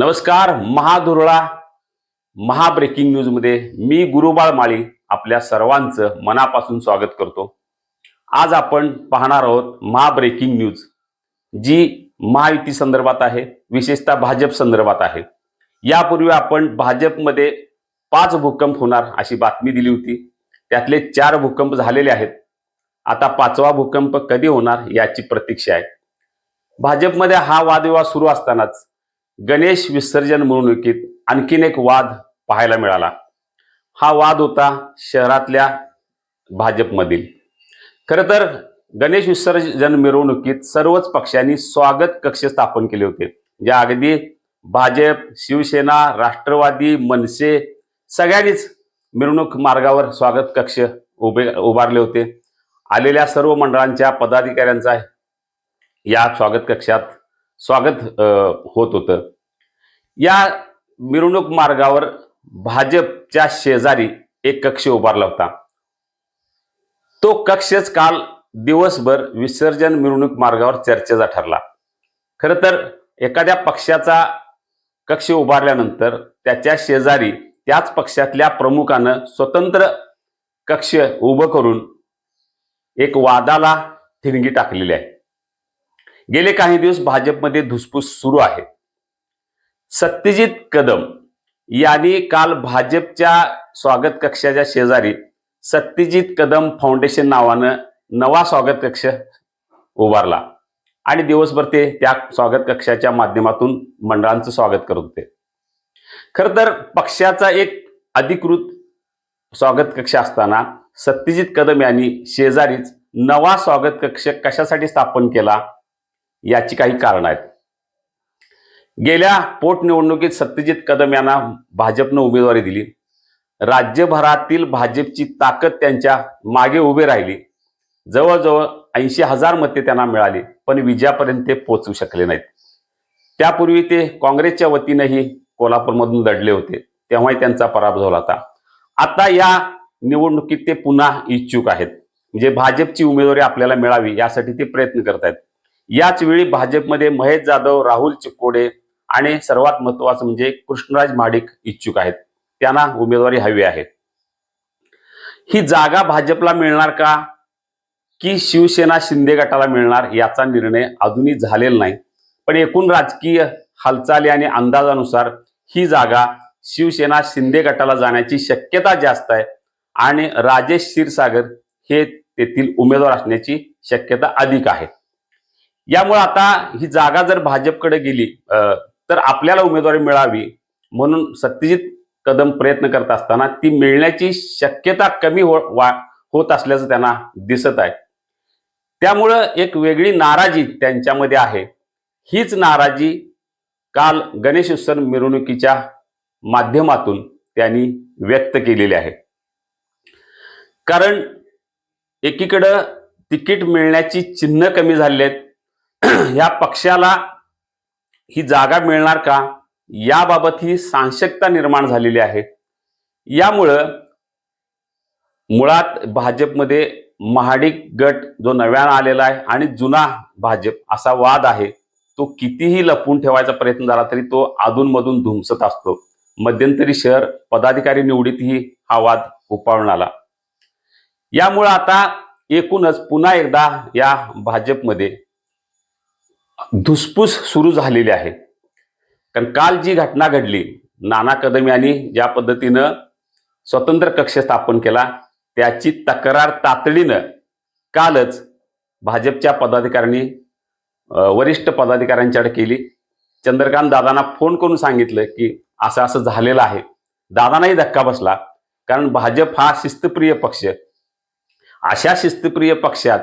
नमस्कार महादुरळा महाब्रेकिंग न्यूजमध्ये मी गुरुबाळ माळी आपल्या सर्वांचं मनापासून स्वागत करतो. आज आपण पाहणार आहोत महाब्रेकिंग न्यूज जी महायुती संदर्भात आहे विशेषतः भाजप संदर्भात आहे. यापूर्वी आपण भाजपमध्ये पाच भूकंप होणार अशी बातमी दिली होती. त्यातले चार भूकंप झालेले आहेत. आता पाचवा भूकंप कधी होणार याची प्रतीक्षा आहे. भाजपमध्ये हा वादविवाद सुरू असतानाच गणेश विसर्जन मिरवणुकीत आणखीन एक वाद पाहायला मिळाला. हा वाद होता शहरातल्या भाजपमधील. खरं तर गणेश विसर्जन मिरवणुकीत सर्वच पक्षांनी स्वागत कक्ष स्थापन केले होते. ज्या अगदी भाजप शिवसेना राष्ट्रवादी मनसे सगळ्यांनीच मिरवणूक मार्गावर स्वागत कक्ष उभे उभारले होते. आलेल्या सर्व मंडळांच्या पदाधिकाऱ्यांचा या स्वागत कक्षात स्वागत होत होतं. या मिरवणूक मार्गावर भाजपच्या शेजारी एक कक्ष उभारला होता. तो कक्षच काल दिवसभर विसर्जन मिरवणूक मार्गावर चर्चेचा ठरला. खरं तर एखाद्या पक्षाचा कक्ष उभारल्यानंतर त्याच्या शेजारी त्याच पक्षातल्या प्रमुखानं स्वतंत्र कक्ष उभं करून एक वादाला ठिणगी टाकलेली आहे. गेले काही दिवस भाजपमध्ये धुसफूस सुरू आहे. सत्यजित कदम यांनी काल भाजपच्या स्वागत कक्षाच्या शेजारी सत्यजित कदम फाउंडेशन नावानं नवा स्वागत कक्ष उभारला आणि दिवसभर ते त्या स्वागत कक्षाच्या माध्यमातून मंडळांचं स्वागत करत होते. खरं तर पक्षाचा एक अधिकृत स्वागत कक्ष असताना सत्यजित कदम यांनी शेजारीच नवा स्वागत कक्ष कशासाठी स्थापन केला? याची काही कारण आहेत. गेल्या पोटनिवडणुकीत सत्यजित कदम यांना भाजपनं उमेदवारी दिली. राज्यभरातील भाजपची ताकद त्यांच्या मागे उभी राहिली. जवळजवळ ऐंशी हजार मते त्यांना मिळाली पण विजयापर्यंत ते पोचू शकले नाहीत. त्यापूर्वी ते काँग्रेसच्या वतीनंही कोल्हापूरमधून लढले होते तेव्हाही त्यांचा पराभव झाला होता. आता या निवडणुकीत ते पुन्हा इच्छुक आहेत. म्हणजे भाजपची उमेदवारी आपल्याला मिळावी यासाठी ते प्रयत्न करत आहेत याच वेळी भाजपमध्ये महेश जाधव राहुल चिकोडे आणि सर्वात महत्वाचं म्हणजे कृष्णराज माडिक इच्छुक आहेत. त्यांना उमेदवारी हवी आहे. ही जागा भाजपला मिळणार का? की शिवसेना शिंदे गटाला मिळणार याचा निर्णय अजूनही झालेला नाही. पण एकूण राजकीय हालचाली आणि अंदाजानुसार ही जागा शिवसेना शिंदे गटाला जाण्याची शक्यता जास्त आहे आणि राजेश क्षीरसागर हे तेथील उमेदवार असण्याची शक्यता अधिक आहे. यामुळे आता ही जागा जर भाजपकडे गेली तर आपल्याला उमेदवारी मिळावी म्हणून सत्यजित कदम प्रयत्न करत असताना ती मिळण्याची शक्यता कमी हो वा होत असल्याचं त्यांना दिसत आहे. त्यामुळं एक वेगळी नाराजी त्यांच्यामध्ये आहे. हीच नाराजी काल गणेश उत्सव मिरवणुकीच्या माध्यमातून त्यांनी व्यक्त केलेली आहे. कारण एकीकडं तिकीट मिळण्याची चिन्ह कमी झाली आहेत या पक्षाला ही जागा मिळणार का? याबाबत ही सांशकता निर्माण झालेली आहे. यामुळं मुळात भाजपमध्ये महाडिक गट जो नव्यानं आलेला आहे आणि जुना भाजप असा वाद आहे तो कितीही लपवून ठेवायचा प्रयत्न झाला तरी तो अधूनमधून धुमसत असतो. मध्यंतरी शहर पदाधिकारी निवडीतही हा वाद उपाळून आला. यामुळं आता एकूणच पुन्हा एकदा या भाजपमध्ये धुसफूस सुरू झालेली आहे. कारण काल जी घटना घडली नाना कदम यांनी ज्या पद्धतीनं स्वतंत्र कक्ष स्थापन केला त्याची तक्रार तातडीनं कालच भाजपच्या पदाधिकाऱ्यांनी वरिष्ठ पदाधिकाऱ्यांच्याकडे केली. चंद्रकांत दादांना फोन करून सांगितलं की असं असं झालेलं आहे. दादांनाही धक्का बसला. कारण भाजप हा शिस्तप्रिय पक्ष. अशा शिस्तप्रिय पक्षात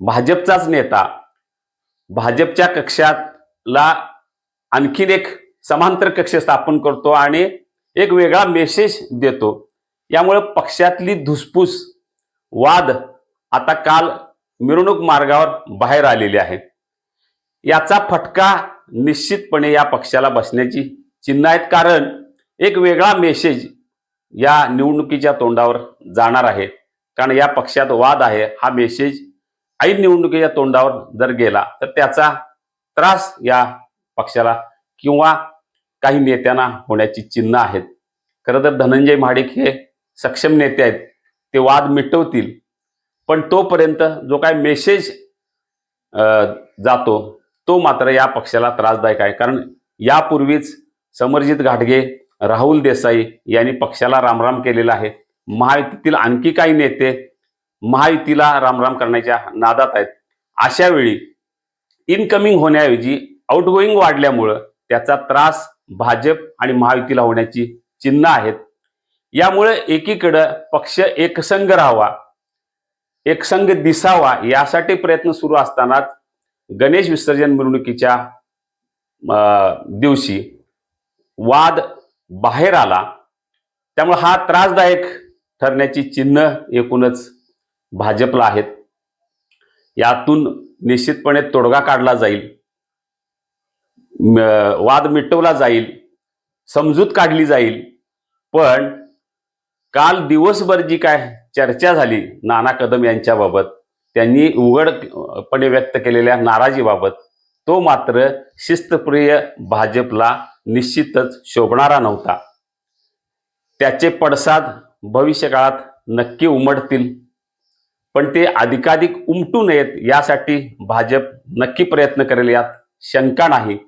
भाजपचाच नेता भाजपच्या कक्षातला आणखीन एक समांतर कक्ष स्थापन करतो आणि एक वेगळा मेसेज देतो. यामुळे पक्षातली धुसफूस वाद आता काल मिरवणूक मार्गावर बाहेर आलेले आहे. याचा फटका निश्चितपणे या पक्षाला बसण्याची चिन्ह आहेत. कारण एक वेगळा मेसेज या निवडणुकीच्या तोंडावर जाणार आहे. कारण या पक्षात वाद आहे. हा मेसेज ऐन निवडणुकीच्या तोंडावर जर गेला तर त्याचा त्रास या पक्षाला किंवा काही नेत्यांना होण्याची चिन्ह आहेत. खरं तर धनंजय महाडिक हे सक्षम नेते आहेत. ते वाद मिटवतील. पण तोपर्यंत जो काय मेसेज जातो तो मात्र या पक्षाला त्रासदायक आहे. कारण यापूर्वीच समरजित घाटगे राहुल देसाई यांनी पक्षाला रामराम केलेला आहे. महायुतीतील आणखी काही नेते महायुतीला रामराम करण्याच्या नादात आहेत. अशा वेळी इनकमिंग होण्याऐवजी आउटगोईंग वाढल्यामुळं त्याचा त्रास भाजप आणि महायुतीला होण्याची चिन्ह आहेत. यामुळे एकीकडं पक्ष एकसंघ राहावा एकसंघ दिसावा यासाठी प्रयत्न सुरू असतानाच गणेश विसर्जन मिरवणुकीच्या दिवशी वाद बाहेर आला. त्यामुळे हा त्रासदायक ठरण्याची चिन्ह एकूणच भाजपला आहेत. यातून निश्चितपणे तोडगा काढला जाईल. वाद मिटवला जाईल. समजूत काढली जाईल. पण काल दिवसभर जी काय चर्चा झाली नाना कदम यांच्याबाबत त्यांनी उघडपणे व्यक्त केलेल्या नाराजीबाबत तो मात्र शिस्तप्रिय भाजपला निश्चितच शोभणारा नव्हता. त्याचे पडसाद भविष्यकाळात नक्की उमटतील. पण ते अधिकाधिक उमटू नयेत यासाठी भाजप नक्की प्रयत्न करेल यात शंका नाही.